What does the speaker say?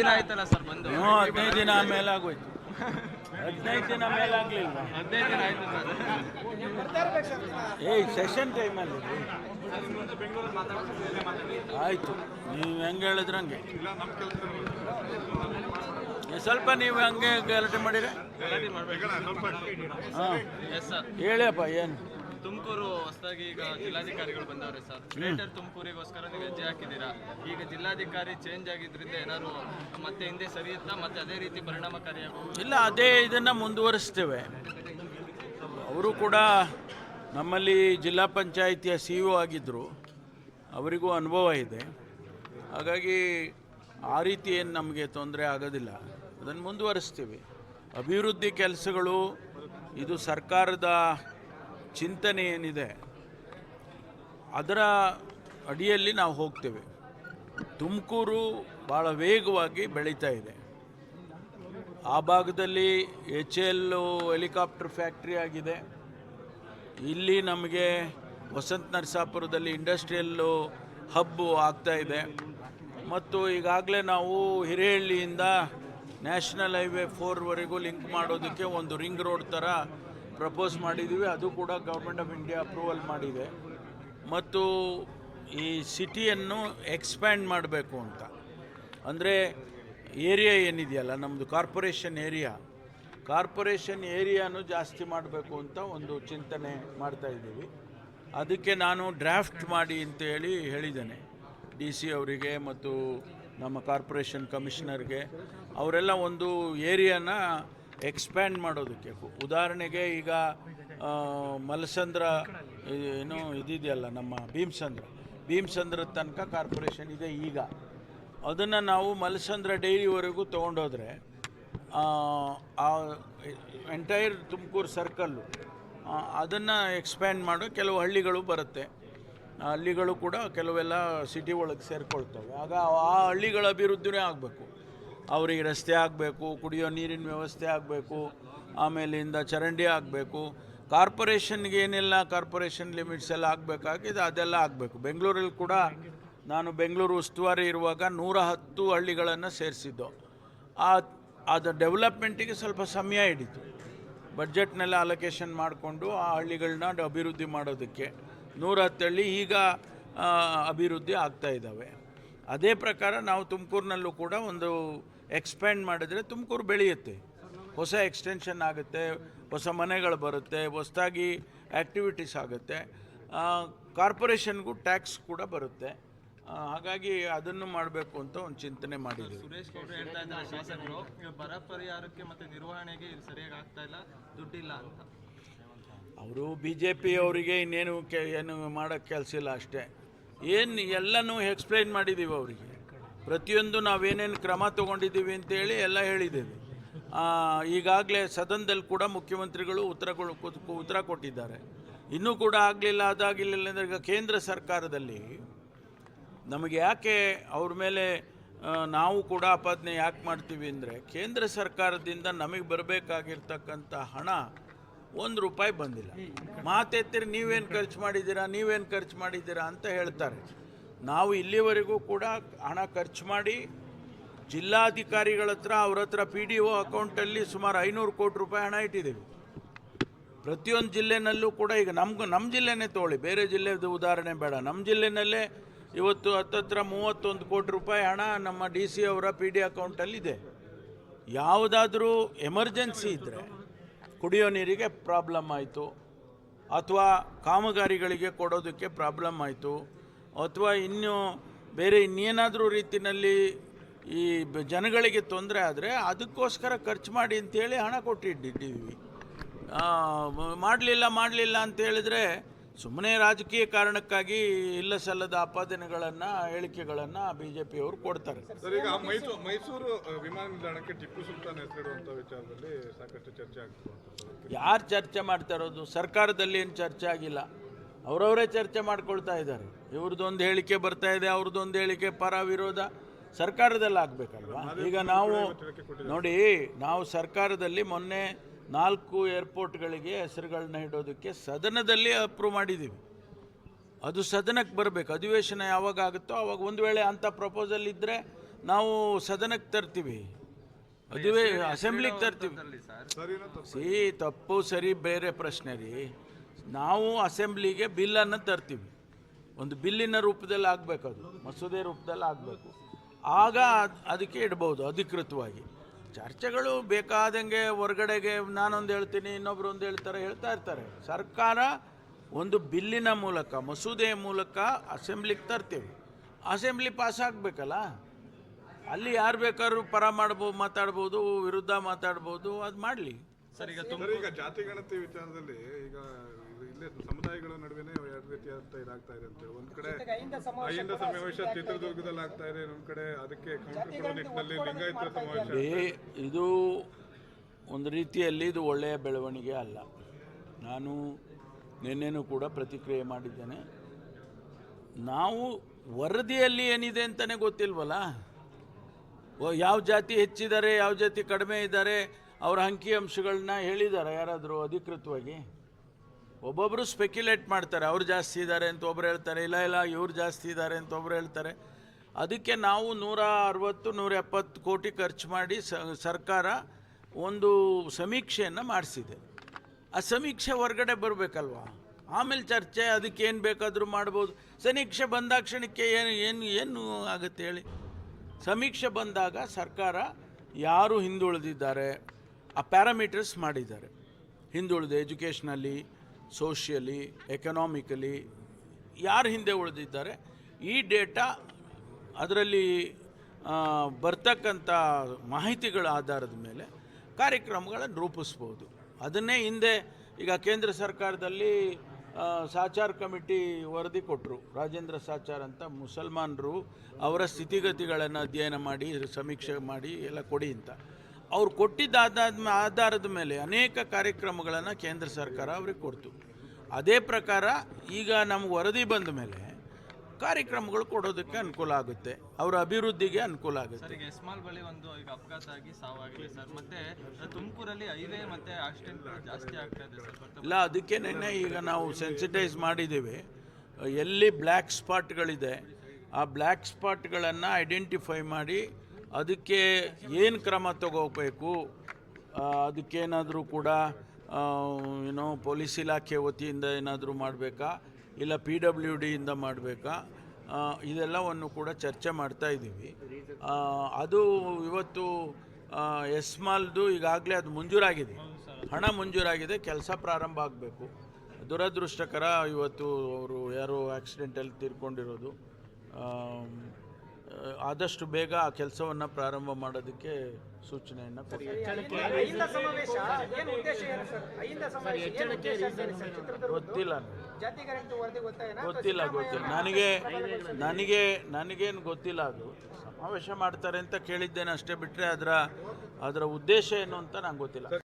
ದಿನ ಆಯ್ತಲ್ಲ ಸರ್ ಬಂದು? ಹ್ಞೂ ಹದಿನೈದು ದಿನ ಆಮೇಲೆ ಆಗೋಯ್ತು ಹದಿನೈದು ದಿನ ಮೇಲೆ ಆಗಲಿಲ್ಲ ಹದಿನೈದು ದಿನ ಆಯ್ತು ಸರ್. ಏಯ್ ಸೆಷನ್ ಟೈಮಲ್ಲಿ ಆಯಿತು ನೀವು ಹೆಂಗೆ ಹೇಳಿದ್ರಂಗೆ ಸ್ವಲ್ಪ ನೀವು ಹಂಗೆ ಗಲಾಟೆ ಮಾಡಿರ. ಹಾಂ. ಹೇಳಿಯಪ್ಪ ಏನು? ತುಮಕೂರು ಹೊಸದಾಗಿ ಈಗ ಜಿಲ್ಲಾಧಿಕಾರಿಗಳು ಬಂದವ್ರೆ ಸರ್. ಗ್ರೇಟರ್ ತುಮಕೂರಿಗೋಸ್ಕರ ನೀವು ಹೆಜ್ಜೆ ಹಾಕಿದ್ದೀರಾ? ಈಗ ಜಿಲ್ಲಾಧಿಕಾರಿ ಚೇಂಜ್ ಆಗಿದ್ರಿಂದ ಏನಾದ್ರು ಮತ್ತೆ ಹಿಂದೆ ಸರಿಯುತ್ತಾ? ಮತ್ತೆ ಅದೇ ರೀತಿ ಪರಿಣಾಮಕಾರಿಯಾಗ ಇಲ್ಲ ಅದೇ ಇದನ್ನು ಮುಂದುವರಿಸ್ತೇವೆ. ಅವರು ಕೂಡ ನಮ್ಮಲ್ಲಿ ಜಿಲ್ಲಾ ಪಂಚಾಯಿತಿಯ ಸಿ ಇ ಆಗಿದ್ದರು ಅವರಿಗೂ ಅನುಭವ ಇದೆ. ಹಾಗಾಗಿ ಆ ರೀತಿ ಏನು ನಮಗೆ ತೊಂದರೆ ಆಗೋದಿಲ್ಲ. ಅದನ್ನು ಮುಂದುವರಿಸ್ತೀವಿ. ಅಭಿವೃದ್ಧಿ ಕೆಲಸಗಳು ಇದು ಸರ್ಕಾರದ ಚಿಂತನೆ ಏನಿದೆ, ಅದರ ಅಡಿಯಲ್ಲಿ ನಾವು ಹೋಗ್ತೇವೆ. ತುಮಕೂರು ಭಾಳ ವೇಗವಾಗಿ ಬೆಳೀತಾ ಇದೆ. ಆ ಭಾಗದಲ್ಲಿ ಎಚ್ ಎಲ್ ಹೆಲಿಕಾಪ್ಟರ್ ಫ್ಯಾಕ್ಟ್ರಿ ಆಗಿದೆ. ಇಲ್ಲಿ ನಮಗೆ ವಸಂತ ನರಸಾಪುರದಲ್ಲಿ ಇಂಡಸ್ಟ್ರಿಯಲ್ಲು ಹಬ್ಬು ಆಗ್ತಾ ಇದೆ. ಮತ್ತು ಈಗಾಗಲೇ ನಾವು ಹಿರೇಹಳ್ಳಿಯಿಂದ ನ್ಯಾಷನಲ್ ಹೈವೇ ಫೋರ್ವರೆಗೂ ಲಿಂಕ್ ಮಾಡೋದಕ್ಕೆ ಒಂದು ರಿಂಗ್ ರೋಡ್ ಥರ ಪ್ರಪೋಸ್ ಮಾಡಿದ್ದೀವಿ, ಅದು ಕೂಡ ಗೌರ್ಮೆಂಟ್ ಆಫ್ ಇಂಡಿಯಾ ಅಪ್ರೂವಲ್ ಮಾಡಿದೆ. ಮತ್ತು ಈ ಸಿಟಿಯನ್ನು ಎಕ್ಸ್ಪ್ಯಾಂಡ್ ಮಾಡಬೇಕು ಅಂತ. ಅಂದರೆ ಏರಿಯಾ ಏನಿದೆಯಲ್ಲ ನಮ್ಮದು ಕಾರ್ಪೊರೇಷನ್ ಏರಿಯಾ ಕಾರ್ಪೊರೇಷನ್ ಏರಿಯಾನು ಜಾಸ್ತಿ ಮಾಡಬೇಕು ಅಂತ ಒಂದು ಚಿಂತನೆ ಮಾಡ್ತಾ ಇದ್ದೀವಿ. ಅದಕ್ಕೆ ನಾನು ಡ್ರಾಫ್ಟ್ ಮಾಡಿ ಅಂತ ಹೇಳಿ ಹೇಳಿದ್ದೇನೆ. ಡಿ ಸಿ ಅವರಿಗೆ ಮತ್ತು ನಮ್ಮ ಕಾರ್ಪೊರೇಷನ್ ಕಮಿಷನರ್ಗೆ ಅವರೆಲ್ಲ ಒಂದು ಏರಿಯಾನ ಎಕ್ಸ್ಪ್ಯಾಂಡ್ ಮಾಡೋದಕ್ಕೆ. ಉದಾಹರಣೆಗೆ ಈಗ ಮಲಸಂದ್ರ ಏನು ಇದಿದೆಯಲ್ಲ ನಮ್ಮ ಭೀಮಸಂದ್ರ. ಭೀಮಸಂದ್ರ ತನಕ ಕಾರ್ಪೊರೇಷನ್ ಇದೆ ಈಗ. ಅದನ್ನು ನಾವು ಮಲಸಂದ್ರ ಡೈರಿವರೆಗೂ ತೊಗೊಂಡೋದ್ರೆ, ಆ ಎಂಟೈರ್ ತುಮಕೂರು ಸರ್ಕಲ್ಲು ಅದನ್ನು ಎಕ್ಸ್ಪ್ಯಾಂಡ್ ಮಾಡೋ ಕೆಲವು ಹಳ್ಳಿಗಳು ಬರುತ್ತೆ. ಹಳ್ಳಿಗಳು ಕೂಡ ಕೆಲವೆಲ್ಲ ಸಿಟಿ ಒಳಗೆ ಸೇರಿಕೊಳ್ತವೆ. ಆಗ ಆ ಹಳ್ಳಿಗಳ ಅಭಿವೃದ್ಧಿನೇ ಆಗಬೇಕು. ಅವರಿಗೆ ರಸ್ತೆ ಆಗಬೇಕು, ಕುಡಿಯೋ ನೀರಿನ ವ್ಯವಸ್ಥೆ ಆಗಬೇಕು ಆಮೇಲಿಂದ ಚರಂಡಿ ಆಗಬೇಕು. ಕಾರ್ಪೊರೇಷನ್ಗೆ ಏನೆಲ್ಲ ಕಾರ್ಪೊರೇಷನ್ ಲಿಮಿಟ್ಸ್ ಎಲ್ಲ ಆಗಬೇಕಾಗಿದೆ ಅದೆಲ್ಲ ಆಗಬೇಕು. ಬೆಂಗಳೂರಲ್ಲಿ ಕೂಡ ನಾನು ಬೆಂಗಳೂರು ಉಸ್ತುವಾರಿ ಇರುವಾಗ ನೂರ ಹತ್ತು ಹಳ್ಳಿಗಳನ್ನು ಸೇರಿಸಿದ್ದು. ಆ ಅದು ಡೆವಲಪ್ಮೆಂಟಿಗೆ ಸ್ವಲ್ಪ ಸಮಯ ಹಿಡಿತು. ಬಜೆಟ್ನೆಲ್ಲ ಅಲೊಕೇಶನ್ ಮಾಡಿಕೊಂಡು ಆ ಹಳ್ಳಿಗಳನ್ನ ಅಭಿವೃದ್ಧಿ ಮಾಡೋದಕ್ಕೆ ನೂರ ಹತ್ತು ಹಳ್ಳಿ ಈಗ ಅಭಿವೃದ್ಧಿ ಆಗ್ತಾ ಇದ್ದಾವೆ. ಅದೇ ಪ್ರಕಾರ ನಾವು ತುಮಕೂರಿನಲ್ಲೂ ಕೂಡ ಒಂದು ಎಕ್ಸ್ಪ್ಯಾಂಡ್ ಮಾಡಿದರೆ ತುಮಕೂರು ಬೆಳೆಯುತ್ತೆ. ಹೊಸ ಎಕ್ಸ್ಟೆನ್ಷನ್ ಆಗುತ್ತೆ ಹೊಸ ಮನೆಗಳು ಬರುತ್ತೆ ಹೊಸದಾಗಿ ಆ್ಯಕ್ಟಿವಿಟೀಸ್ ಆಗುತ್ತೆ. ಕಾರ್ಪೊರೇಷನ್ಗೂ ಟ್ಯಾಕ್ಸ್ ಕೂಡ ಬರುತ್ತೆ. ಹಾಗಾಗಿ ಅದನ್ನು ಮಾಡಬೇಕು ಅಂತ ಒಂದು ಚಿಂತನೆ ಮಾಡಿದ್ರು ಸುರೇಶ್ ಗೌಡ್ರು ಹೇಳ್ತಾ ಇದ್ದಾರೆ ಶಾಸಕರು ಬರ ಪರಿಹಾರಕ್ಕೆ ಮತ್ತೆ ನಿರ್ವಹಣೆಗೆ ಇದು ಸರಿಯಾಗಿ ಆಗ್ತಾ ಇಲ್ಲ ದುಡ್ಡಿಲ್ಲ ಅಂತ. ಅವರು ಬಿ ಜೆ ಪಿ ಅವರಿಗೆ ಇನ್ನೇನು ಕೆ ಏನು ಮಾಡೋಕ್ಕೆ ಕೆಲಸ ಇಲ್ಲ ಅಷ್ಟೇ. ಏನು ಎಲ್ಲನೂ ಎಕ್ಸ್ಪ್ಲೈನ್ ಮಾಡಿದ್ದೀವಿ ಅವರಿಗೆ. ಪ್ರತಿಯೊಂದು ನಾವೇನೇನು ಕ್ರಮ ತಗೊಂಡಿದ್ದೀವಿ ಅಂತೇಳಿ ಎಲ್ಲ ಹೇಳಿದ್ದೇವೆ. ಈಗಾಗಲೇ ಸದನದಲ್ಲಿ ಕೂಡ ಮುಖ್ಯಮಂತ್ರಿಗಳು ಉತ್ತರ ಉತ್ತರ ಕೊಟ್ಟಿದ್ದಾರೆ. ಇನ್ನೂ ಕೂಡ ಆಗಲಿಲ್ಲ, ಅದಾಗಲಿಲ್ಲ ಅಂದರೆ ಈಗ ಕೇಂದ್ರ ಸರ್ಕಾರದಲ್ಲಿ ನಮಗೆ ಯಾಕೆ ಅವ್ರ ಮೇಲೆ ನಾವು ಕೂಡ ಆಪಾದನೆ ಯಾಕೆ ಮಾಡ್ತೀವಿ ಅಂದರೆ ಕೇಂದ್ರ ಸರ್ಕಾರದಿಂದ ನಮಗೆ ಬರಬೇಕಾಗಿರ್ತಕ್ಕಂಥ ಹಣ ಒಂದು ರೂಪಾಯಿ ಬಂದಿಲ್ಲ. ಮಾತೆತ್ತಿರಿ, ನೀವೇನು ಖರ್ಚು ಮಾಡಿದ್ದೀರಾ, ನೀವೇನು ಖರ್ಚು ಮಾಡಿದ್ದೀರಾ ಅಂತ ಹೇಳ್ತಾರೆ. ನಾವು ಇಲ್ಲಿವರೆಗೂ ಕೂಡ ಹಣ ಖರ್ಚು ಮಾಡಿ ಜಿಲ್ಲಾಧಿಕಾರಿಗಳ ಹತ್ರ, ಅವ್ರ ಹತ್ರ ಪಿ ಡಿ ಒ ಅಕೌಂಟಲ್ಲಿ ಸುಮಾರು ಐನೂರು ಕೋಟಿ ರೂಪಾಯಿ ಹಣ ಇಟ್ಟಿದ್ದೀವಿ. ಪ್ರತಿಯೊಂದು ಜಿಲ್ಲೆನಲ್ಲೂ ಕೂಡ ಈಗ ನಮ್ಗೆ ನಮ್ಮ ಜಿಲ್ಲೆನೇ ತೊಗೊಳ್ಳಿ, ಬೇರೆ ಜಿಲ್ಲೆದು ಉದಾಹರಣೆ ಬೇಡ. ನಮ್ಮ ಜಿಲ್ಲೆನಲ್ಲೇ ಇವತ್ತು ಹತ್ತತ್ರ ಮೂವತ್ತೊಂದು ಕೋಟಿ ರೂಪಾಯಿ ಹಣ ನಮ್ಮ ಡಿ ಸಿ ಅವರ ಪಿ ಡಿ ಅಕೌಂಟಲ್ಲಿದೆ ಯಾವುದಾದ್ರೂ ಎಮರ್ಜೆನ್ಸಿ ಇದ್ದರೆ ಕುಡಿಯೋ ನೀರಿಗೆ ಪ್ರಾಬ್ಲಮ್ ಆಯಿತು. ಅಥವಾ ಕಾಮಗಾರಿಗಳಿಗೆ ಕೊಡೋದಕ್ಕೆ ಪ್ರಾಬ್ಲಮ್ ಆಯಿತು. ಅಥವಾ ಇನ್ನೂ ಬೇರೆ ಇನ್ನೇನಾದರೂ ರೀತಿಯಲ್ಲಿ ಈ ಜನಗಳಿಗೆ ತೊಂದರೆ ಆದರೆ ಅದಕ್ಕೋಸ್ಕರ ಖರ್ಚು ಮಾಡಿ ಅಂತೇಳಿ ಹಣ ಕೊಟ್ಟಿಟ್ಟಿದ್ದೀವಿ. ಮಾಡಲಿಲ್ಲ ಮಾಡಲಿಲ್ಲ ಅಂತ ಹೇಳಿದ್ರೆ ಸುಮ್ಮನೆ ರಾಜಕೀಯ ಕಾರಣಕ್ಕಾಗಿ ಇಲ್ಲ ಸಲ್ಲದ ಆಪಾದನೆಗಳನ್ನು ಹೇಳಿಕೆಗಳನ್ನು ಬಿ ಜೆ ಪಿಯವರು ಕೊಡ್ತಾರೆ. ಮೈಸೂರು ವಿಮಾನ ನಿಲ್ದಾಣಕ್ಕೆ ಟಿಪ್ಪು ಸುಲ್ತಾನ್ ವಿಚಾರದಲ್ಲಿ ಸಾಕಷ್ಟು ಚರ್ಚೆ ಆಗ್ತದೆ ಯಾರು ಚರ್ಚೆ ಮಾಡ್ತಾ ಇರೋದು? ಸರ್ಕಾರದಲ್ಲಿ ಏನು ಚರ್ಚೆ ಆಗಿಲ್ಲ. ಅವರವರೇ ಚರ್ಚೆ ಮಾಡ್ಕೊಳ್ತಾ ಇದ್ದಾರೆ. ಇವ್ರದ್ದೊಂದು ಹೇಳಿಕೆ ಬರ್ತಾ ಇದೆ ಅವ್ರದ್ದೊಂದು ಹೇಳಿಕೆ ಪರ ವಿರೋಧ ಸರ್ಕಾರದಲ್ಲಿ ಆಗಬೇಕಲ್ವಾ ಈಗ ನಾವು ನೋಡಿ ನಾವು ಸರ್ಕಾರದಲ್ಲಿ ಮೊನ್ನೆ ನಾಲ್ಕು ಏರ್ಪೋರ್ಟ್ಗಳಿಗೆ ಹೆಸರುಗಳನ್ನ ಇಡೋದಕ್ಕೆ ಸದನದಲ್ಲಿ ಅಪ್ರೂವ್ ಮಾಡಿದ್ದೀವಿ ಅದು ಸದನಕ್ಕೆ ಬರಬೇಕು. ಅಧಿವೇಶನ ಯಾವಾಗ ಆಗುತ್ತೋ ಆವಾಗ ಒಂದು ವೇಳೆ ಅಂಥ ಪ್ರಪೋಸಲ್ ಇದ್ದರೆ ನಾವು ಸದನಕ್ಕೆ ತರ್ತೀವಿ. ಅದುವೇ ಅಸೆಂಬ್ಲಿಗೆ ತರ್ತೀವಿ. ಸರ್. ಸರಿನಾ ತಪ್ಪು. ಸಿ ತಪ್ಪು ಸರಿ ಬೇರೆ ಪ್ರಶ್ನೆ ರೀ. ನಾವು ಅಸೆಂಬ್ಲಿಗೆ ಬಿಲ್ಲನ್ನು ತರ್ತೀವಿ. ಒಂದು ಬಿಲ್ಲಿನ ರೂಪದಲ್ಲಿ ಆಗಬೇಕು ಅದು. ಮಸೂದೆ ರೂಪದಲ್ಲಿ ಆಗಬೇಕು. ಆಗ ಅದ್- ಅದಕ್ಕೆ ಇಡ್ಬೋದು ಅಧಿಕೃತವಾಗಿ. ಚರ್ಚೆಗಳು ಬೇಕಾದಂಗೆ ಹೊರಗಡೆಗೆ ನಾನೊಂದು ಹೇಳ್ತೀನಿ ಇನ್ನೊಬ್ರು ಒಂದು ಹೇಳ್ತಾರೆ ಹೇಳ್ತಾ ಇರ್ತಾರೆ. ಸರ್ಕಾರ ಒಂದು ಬಿಲ್ಲಿನ ಮೂಲಕ ಮಸೂದೆಯ ಮೂಲಕ ಅಸೆಂಬ್ಲಿಗೆ ತರ್ತೀವಿ. ಅಸೆಂಬ್ಲಿ ಪಾಸ್ ಆಗಬೇಕಲ್ಲ? ಅಲ್ಲಿ ಯಾರು ಬೇಕಾದ್ರೂ ಪರ ಮಾಡ್ಬೋದು ಮಾತಾಡ್ಬೋದು ವಿರುದ್ಧ ಮಾತಾಡ್ಬೋದು ಅದು ಮಾಡಲಿ. ಸರ್ ಈಗ ಸರ್ ಈಗ ಜಾತಿ ಗಣತಿ ವಿಚಾರದಲ್ಲಿ ಈಗ ಸಮುದಾಯಗಳ ನಡುವೆನೇ ಎರಡು ರೀತಿಯಾದಂತ ಇದಾಗ್ತಾ ಇದೆ ಅಂತ ಒಂದ್ ಕಡೆ ಅಹಿಂದ ಸಮಾವೇಶ ಚಿತ್ರದುರ್ಗದಲ್ಲಿ ಆಗ್ತಾ ಇದೆ ಇನ್ನೊಂದ್ ಕಡೆ ಅದಕ್ಕೆ ಕೌಂಟರ್ ಕೊಡೋ ನಿಟ್ಟಿನಲ್ಲಿ ಲಿಂಗಾಯತ ಸಮಾವೇಶ ಇದು. ಒಂದು ರೀತಿಯಲ್ಲಿ ಇದು ಒಳ್ಳೆಯ ಬೆಳವಣಿಗೆ ಅಲ್ಲ. ನಾನು ನಿನ್ನೆನೂ ಕೂಡ ಪ್ರತಿಕ್ರಿಯೆ ಮಾಡಿದ್ದೇನೆ. ನಾವು ವರದಿಯಲ್ಲಿ ಏನಿದೆ ಅಂತಲೇ ಗೊತ್ತಿಲ್ವಲ್ಲ? ಓ, ಯಾವ ಜಾತಿ ಹೆಚ್ಚಿದ್ದಾರೆ ಯಾವ ಜಾತಿ ಕಡಿಮೆ ಇದ್ದಾರೆ ಅವರ ಅಂಕಿ ಅಂಶಗಳನ್ನ ಹೇಳಿದ್ದಾರೆ ಯಾರಾದರೂ ಅಧಿಕೃತವಾಗಿ? ಒಬ್ಬೊಬ್ಬರು ಸ್ಪೆಕ್ಯುಲೇಟ್ ಮಾಡ್ತಾರೆ, ಅವ್ರು ಜಾಸ್ತಿ ಇದ್ದಾರೆ ಅಂತ ಒಬ್ರು ಹೇಳ್ತಾರೆ, ಇಲ್ಲ ಇಲ್ಲ, ಇವ್ರು ಜಾಸ್ತಿ ಇದ್ದಾರೆ ಅಂತ ಒಬ್ರು ಹೇಳ್ತಾರೆ. ಅದಕ್ಕೆ ನಾವು ನೂರ ಅರವತ್ತು, ನೂರ ಎಪ್ಪತ್ತು ಕೋಟಿ ಖರ್ಚು ಮಾಡಿ ಸರ್ಕಾರ ಒಂದು ಸಮೀಕ್ಷೆಯನ್ನು ಮಾಡಿಸಿದೆ. ಆ ಸಮೀಕ್ಷೆ ಹೊರಗಡೆ ಬರಬೇಕಲ್ವಾ? ಆಮೇಲೆ ಚರ್ಚೆ, ಅದಕ್ಕೆ ಏನು ಬೇಕಾದರೂ ಮಾಡ್ಬೋದು. ಸಮೀಕ್ಷೆ ಬಂದಾಕ್ಷಣಕ್ಕೆ ಏನು ಏನು ಏನು ಆಗುತ್ತೆ ಹೇಳಿ? ಸಮೀಕ್ಷೆ ಬಂದಾಗ ಸರ್ಕಾರ ಯಾರು ಹಿಂದುಳಿದಿದ್ದಾರೆ? ಆ ಪ್ಯಾರಾಮೀಟರ್ಸ್ ಮಾಡಿದ್ದಾರೆ. ಹಿಂದುಳಿದ ಎಜುಕೇಷ್ನಲ್ಲಿ ಸೋಷಿಯಲಿ ಎಕನಾಮಿಕಲಿ ಯಾರು ಹಿಂದೆ ಉಳಿದಿದ್ದಾರೆ, ಈ ಡೇಟಾ ಅದರಲ್ಲಿ ಬರ್ತಕ್ಕಂಥ ಮಾಹಿತಿಗಳ ಆಧಾರದ ಮೇಲೆ ಕಾರ್ಯಕ್ರಮಗಳನ್ನು ರೂಪಿಸ್ಬೋದು. ಅದನ್ನೇ ಹಿಂದೆ ಈಗ ಕೇಂದ್ರ ಸರ್ಕಾರದಲ್ಲಿ ಸಾಚಾರ್ ಕಮಿಟಿ ವರದಿ ಕೊಟ್ಟರು ರಾಜೇಂದ್ರ ಸಾಚಾರ್ ಅಂತ ಮುಸಲ್ಮಾನರು ಅವರ ಸ್ಥಿತಿಗತಿಗಳನ್ನು ಅಧ್ಯಯನ ಮಾಡಿ, ಸಮೀಕ್ಷೆ ಮಾಡಿ ಎಲ್ಲ ಕೊಡಿ ಅಂತ. ಅವ್ರು ಕೊಟ್ಟಿದ್ದ ಆಧಾರದ ಆಧಾರದ ಮೇಲೆ ಅನೇಕ ಕಾರ್ಯಕ್ರಮಗಳನ್ನು ಕೇಂದ್ರ ಸರ್ಕಾರ ಅವ್ರಿಗೆ ಕೊಡ್ತು. ಅದೇ ಪ್ರಕಾರ ಈಗ ನಮ್ಗೆ ವರದಿ ಬಂದ ಮೇಲೆ ಕಾರ್ಯಕ್ರಮಗಳು ಕೊಡೋದಕ್ಕೆ ಅನುಕೂಲ ಆಗುತ್ತೆ. ಅವರ ಅಭಿವೃದ್ಧಿಗೆ ಅನುಕೂಲ ಆಗುತ್ತೆ. ಈಗ ಎಸ್ಮಾಲ್ ಬಳಿ ಒಂದು ಈಗ ಅಪಘಾತ ಆಗಿ ಸಾವಾಗಿದೆ ಸರ್. ಮತ್ತೆ ತುಮಕೂರಲ್ಲಿ ಹೈವೇ ಮತ್ತೆ ಆಕ್ಸಿಡೆಂಟ್ ಜಾಸ್ತಿ ಆಗ್ತಾ ಇದೆ ಸರ್. ಇಲ್ಲ ಅದಕ್ಕೆ ನೆನ್ನೆ ಈಗ ನಾವು ಸೆನ್ಸಿಟೈಸ್ ಮಾಡಿದ್ದೀವಿ. ಎಲ್ಲಿ ಬ್ಲ್ಯಾಕ್ ಸ್ಪಾಟ್ಗಳಿದೆ ಆ ಬ್ಲ್ಯಾಕ್ ಸ್ಪಾಟ್ಗಳನ್ನು ಐಡೆಂಟಿಫೈ ಮಾಡಿ ಅದಕ್ಕೆ ಏನು ಕ್ರಮ ತಗೋಬೇಕು? ಅದಕ್ಕೇನಾದರೂ ಕೂಡ ಏನೋ ಪೊಲೀಸ್ ಇಲಾಖೆ ವತಿಯಿಂದ ಏನಾದರೂ ಮಾಡಬೇಕಾ? ಇಲ್ಲ ಪಿ ಡಬ್ಲ್ಯೂ ಡಿಯಿಂದ ಮಾಡಬೇಕಾ? ಇದೆಲ್ಲವನ್ನು ಕೂಡ ಚರ್ಚೆ ಮಾಡ್ತಾ ಇದ್ದೀವಿ. ಅದು ಇವತ್ತು ಎಸ್ಮಾಲ್ದು ಈಗಾಗಲೇ ಅದು ಮಂಜೂರಾಗಿದೆ. ಹಣ ಮಂಜೂರಾಗಿದೆ, ಕೆಲಸ ಪ್ರಾರಂಭ ಆಗಬೇಕು. ದುರದೃಷ್ಟಕರ ಇವತ್ತು ಅವರು ಯಾರೋ ಆಕ್ಸಿಡೆಂಟಲ್ಲಿ ತೀರ್ಕೊಂಡಿರೋದು. ಆದಷ್ಟು ಬೇಗ ಆ ಕೆಲಸವನ್ನು ಪ್ರಾರಂಭ ಮಾಡೋದಕ್ಕೆ ಸೂಚನೆಯನ್ನು ಗೊತ್ತಿಲ್ಲ ಗೊತ್ತಿಲ್ಲ ಗೊತ್ತಿಲ್ಲ. ನನಗೆ ನನಗೆ ನನಗೇನು ಗೊತ್ತಿಲ್ಲ ಅದು. ಸಮಾವೇಶ ಮಾಡ್ತಾರೆ ಅಂತ ಕೇಳಿದ್ದೇನೆ ಅಷ್ಟೇ ಬಿಟ್ಟರೆ ಅದರ ಅದರ ಉದ್ದೇಶ ಏನು ಅಂತ ನಂಗೆ ಗೊತ್ತಿಲ್ಲ.